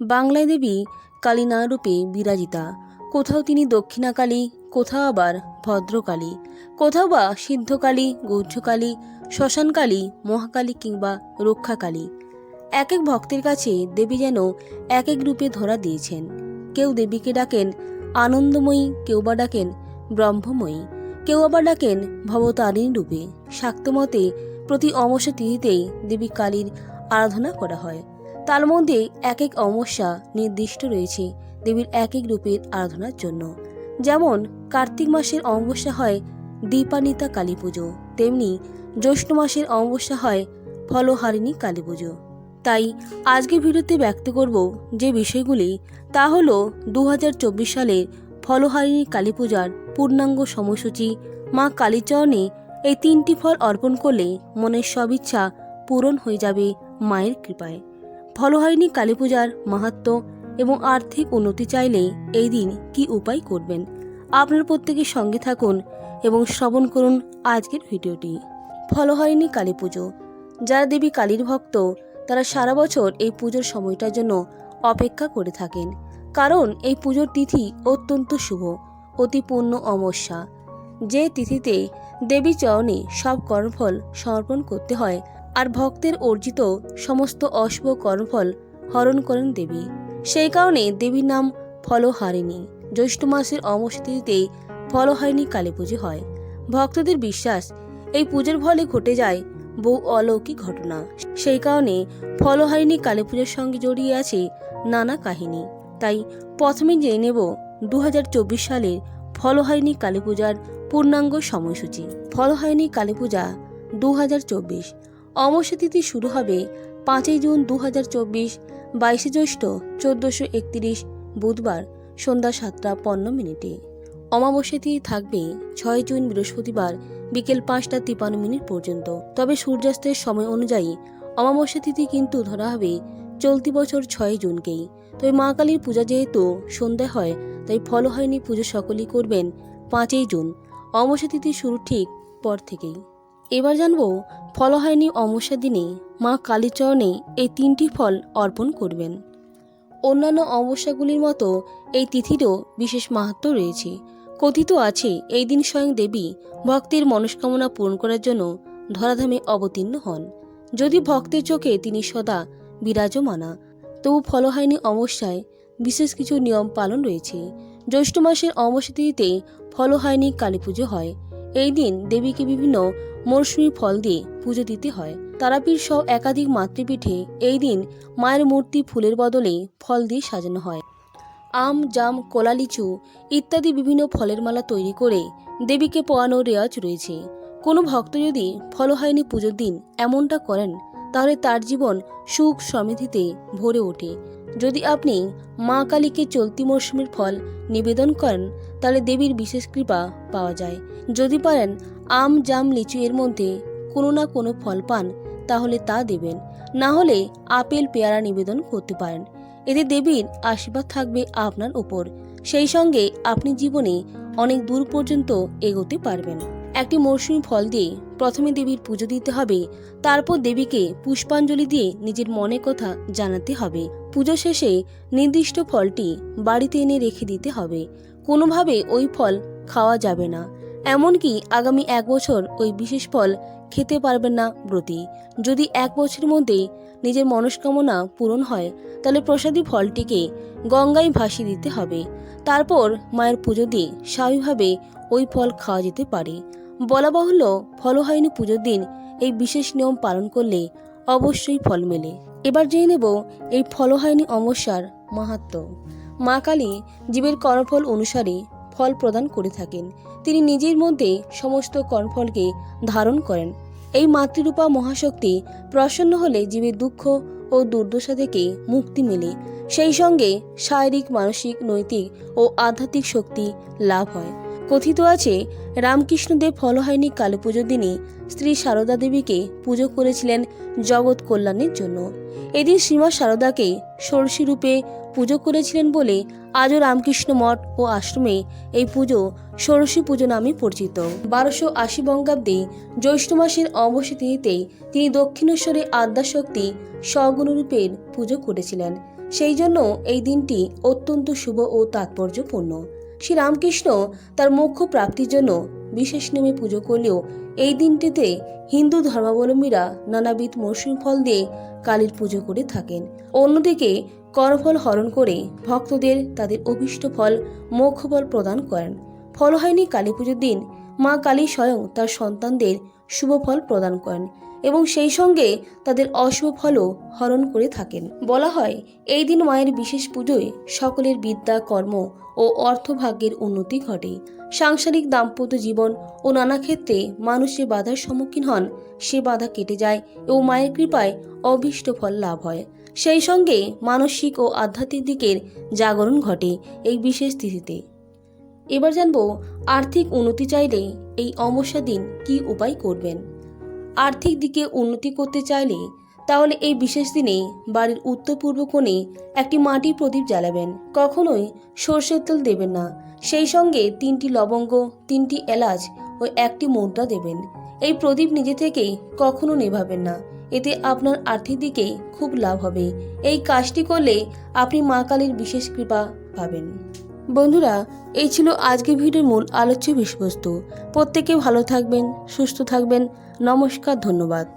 বাংলায় দেবী কালী রূপে বিরাজিতা। কোথাও তিনি দক্ষিণাকালী, কোথাও আবার ভদ্রকালী। কোথাও বা সিদ্ধকালী গৌহ্যকালী শ্মশানকালী, মহাকালী কিংবা রক্ষাকালী। এক এক ভক্তের কাছে দেবী যেন এক এক রূপে ধরা দিয়েছেন। কেউ দেবীকে ডাকেন আনন্দময়ী, কেউ বা ডাকেন ব্রহ্মময়ী। কেউ আবার ডাকেন ভবতারিণী রূপে। শাক্তমতে প্রতি অমাবস্যা তিথিতেই দেবী কালীর আরাধনা করা হয়। তার মধ্যে এক এক অমস্যা নির্দিষ্ট রয়েছে দেবীর এক এক রূপের আরাধনার জন্য। যেমন কার্তিক মাসের অমাবস্যা হয় দীপানিতা কালী পুজো, তেমনি জ্যৈষ্ঠ মাসের অমাবস্যা হয় ফলহারিণী কালী পুজো। তাই আজকের ভিডিওতে ব্যক্ত করব যে বিষয়গুলি, তা হল দু হাজার চব্বিশ সালের ফলহারিণী কালী পূজার পূর্ণাঙ্গ সময়সূচি, মা কালীচরণে এই তিনটি ফল অর্পণ করলে মনের সব ইচ্ছা পূরণ হয়ে যাবে মায়ের কৃপায়। ফলহারিণী কালী পূজার মাহাত্ম্য এবং আর্থিক উন্নতি চাইলে এই দিন কি উপায় করবেন? আপনার প্রত্যেকের সঙ্গে থাকুন এবং শ্রবণ করুন আজকের ভিডিওটি। ফলহারিণী কালী পুজো। যারা দেবী কালীর ভক্ত, তারা সারা বছর এই পুজোর সময়টার জন্য অপেক্ষা করে থাকেন। কারণ এই পুজোর তিথি অত্যন্ত শুভ, অতি পূর্ণ অমাবস্যা। যে তিথিতে দেবী চরণে সব কর্মফল সমর্পণ করতে হয় আর ভক্তের অর্জিত সমস্ত অশুভ কর্মফল হরণ করেন দেবী। সেই কারণে দেবীর নাম ফলহারিণী। জ্যৈষ্ঠ মাসের অমাবস্যা তিথিতে ফলহারিণী কালী পুজো হয়। ভক্তদের বিশ্বাস, এই পুজোর ফলে ঘটে যায় বহু অলৌকিক ঘটনা। সেই কারণে ফলহারিণী কালী পুজোর সঙ্গে জড়িয়ে আছে নানা কাহিনী। তাই প্রথমে জেনে নেব দু হাজার চব্বিশ সালের ফলহারিণী কালী পূজার পূর্ণাঙ্গ সময়সূচি। ফলহারিণী কালী পূজা দু হাজার চব্বিশ অমাবস্যা তিথি শুরু হবে পাঁচই জুন দু হাজার চব্বিশ, বাইশে জ্যৈষ্ঠ চোদ্দোশো একত্রিশ, বুধবার সন্ধ্যা সাতটা পনেরো মিনিটে। অমাবস্যা তিথি থাকবে ছয় জুন বৃহস্পতিবার বিকেল পাঁচটা তিপান্ন মিনিট পর্যন্ত। তবে সূর্যাস্তের সময় অনুযায়ী অমাবস্যা তিথি কিন্তু ধরা হবে চলতি বছর ছয় জুনকেই। তবে মা কালীর পূজা যেহেতু সন্ধ্যা হয়, তাই ফল হয়নি পুজো সকলেই করবেন পাঁচই জুন। অমাবস্যা তিথি শুরু ঠিক পর থেকেই। এবার জানব ফল হয়নি অমাবস্যার দিনে মা কালীচরণে এই তিনটি ফল অর্পণ করবেন। অন্যান্য অমাবস্যাগুলির মতো এই তিথিরও বিশেষ মাহাত্ম্য রয়েছে। কথিত আছে, এই দিন স্বয়ং দেবী ভক্তের মনস্কামনা পূরণ করার জন্য ধরাধামে অবতীর্ণ হন। যদি ভক্তের চোখে তিনি সদা বিরাজমানা, তবু ফল হয়নি অমাবস্যায় বিশেষ কিছু নিয়ম পালন রয়েছে। জ্যৈষ্ঠ মাসের অমাবস্যা তিথিতে ফল হয়নি কালী পুজো হয়। এই দিন দেবীকে বিভিন্ন মরশুমি ফল দিয়ে পুজো দিতে হয়। তারাপীঠ সহ একাধিক মাতৃপীঠে এই দিন মায়ের মূর্তি ফুলের বদলে ফল দিয়ে সাজানো হয়। আম, জাম কলা লিচু ইত্যাদি বিভিন্ন ফলের মালা তৈরি করে দেবীকে পোয়ানোর রেওয়াজ রয়েছে। কোনো ভক্ত যদি ফলহায়নি পুজোর দিন এমনটা করেন তাহলে তার জীবন সুখ সমৃদ্ধিতে ভরে ওঠে। যদি আপনি মা কালীকে চলতি মরশুমের ফল নিবেদন করেন, তাহলে দেবীর বিশেষ কৃপা পাওয়া যায়। যদি পারেন আম, জাম, লিচু এর মধ্যে কোনো না কোনো ফল পান, তাহলে তা দেবেন। না হলে আপেল, পেয়ারা নিবেদন করতে পারেন। এতে দেবীর আশীর্বাদ থাকবে আপনার উপর। সেই সঙ্গে আপনি জীবনে অনেক দূর পর্যন্ত এগোতে পারবেন। একটি মৌসুমী ফল দিয়ে প্রথমে দেবীর পুজো দিতে হবে, তারপর দেবীকে পুষ্পাঞ্জলি দিয়ে নিজের মনে কথা জানাতে হবে। পুজো শেষে নির্দিষ্ট ফলটি বাড়িতে এনে রেখে দিতে হবে। কোনোভাবে ওই ফল খাওয়া যাবে না। এমনকি আগামী এক বছর ওই বিশেষ ফল খেতে পারবেন না ব্রতী। যদি এক বছরের মধ্যেই নিজের মনস্কামনা পূরণ হয়, তাহলে প্রসাদী ফলটিকে গঙ্গায় ভাসিয়ে দিতে হবে। তারপর মায়ের পুজো দিয়ে স্বাভাবিকভাবে ওই ফল খাওয়া যেতে পারে। বলা বাহুল্য ফল হয়নি পুজোর দিন। এই বিশেষ নিয়ম পালন করলে অবশ্যই ফল মেলে। এবার জেনে নেব এই ফল হয়নি অমস্যার মাহাত্ম। মা কালী জীবের কর্মফল অনুসারে ফল প্রদান করে থাকেন। তিনি নিজের মধ্যে সমস্ত কর্মফলকে ধারণ করেন। এই মাতৃরূপা মহাশক্তি প্রসন্ন হলে জীবের দুঃখ ও দুর্দশা থেকে মুক্তি মেলে। সেই সঙ্গে শারীরিক, মানসিক, নৈতিক ও আধ্যাত্মিক শক্তি লাভ হয়। কথিত আছে, রামকৃষ্ণদেব ফলহায়নি কালী পুজোর দিনে। স্ত্রী সারদা দেবীকে পুজো করেছিলেন জগৎ কল্যাণের জন্য। এদিন শ্রীমা সারদাকে ষোড়শী রূপে পুজো করেছিলেন বলে আজও রামকৃষ্ণ মঠ ও আশ্রমে এই পুজো ষোড়শী পুজো নামে পরিচিত। বারোশো আশি বঙ্গাব্দে জ্যৈষ্ঠ মাসের অমাবস্যা তিনি দক্ষিণেশ্বরে আদ্যাশক্তি স্বগুণরূপের পুজো করেছিলেন। সেই জন্য এই দিনটি অত্যন্ত শুভ ও তাৎপর্যপূর্ণ। শ্রীরামকৃষ্ণ তার মোক্ষ প্রাপ্তির জন্য বিশেষ নেমে পুজো করলেও এই দিনটিতে হিন্দু ধর্মাবলম্বীরা নানাবিধ মৌসুম ফল দিয়ে কালীর পুজো করে থাকেন। অন্যদিকে করফল হরণ করে ভক্তদের তাদের অভীষ্ট ফল মোক্ষ ফল প্রদান করেন। ফল হয়নি কালী পুজোর দিন মা কালী স্বয়ং তার সন্তানদের শুভ ফল প্রদান করেন এবং সেই সঙ্গে তাদের অশুভ ফলও হরণ করে থাকেন। বলা হয়, এই দিন মায়ের বিশেষ পুজোয় সকলের বিদ্যা, কর্ম ও অর্থভাগ্যের উন্নতি ঘটে। সাংসারিক দাম্পত্য জীবন ও নানা ক্ষেত্রে মানুষ যে বাধার সম্মুখীন হন, সে বাধা কেটে যায় এবং মায়ের কৃপায় অভীষ্ট ফল লাভ হয়। সেই সঙ্গে মানসিক ও আধ্যাত্মিক দিকের জাগরণ ঘটে এই বিশেষ তিথিতে। এবার জানব আর্থিক উন্নতি চাইলে এই অমাবস্যা দিন কি উপায় করবেন। আর্থিক দিকে উন্নতি করতে চাইলে তাহলে এই বিশেষ দিনে বাড়ির উত্তর পূর্ব কোণে একটি মাটির প্রদীপ জ্বালাবেন। কখনোই সর্ষের তেল দেবেন না। সেই সঙ্গে তিনটি লবঙ্গ, তিনটি এলাচ ও একটি মুদ্রা দেবেন। এই প্রদীপ নিজে থেকেই কখনো নেভাবেন না। এতে আপনার আর্থিক দিকে খুব লাভ হবে। এই কাজটি করলে আপনি মা কালীর বিশেষ কৃপা পাবেন। বন্ধুরা, এই ছিল আজকের ভিডিওর মূল আলোচ্য বিষয়বস্তু। প্রত্যেকে ভালো থাকবেন, সুস্থ থাকবেন। নমস্কার, ধন্যবাদ।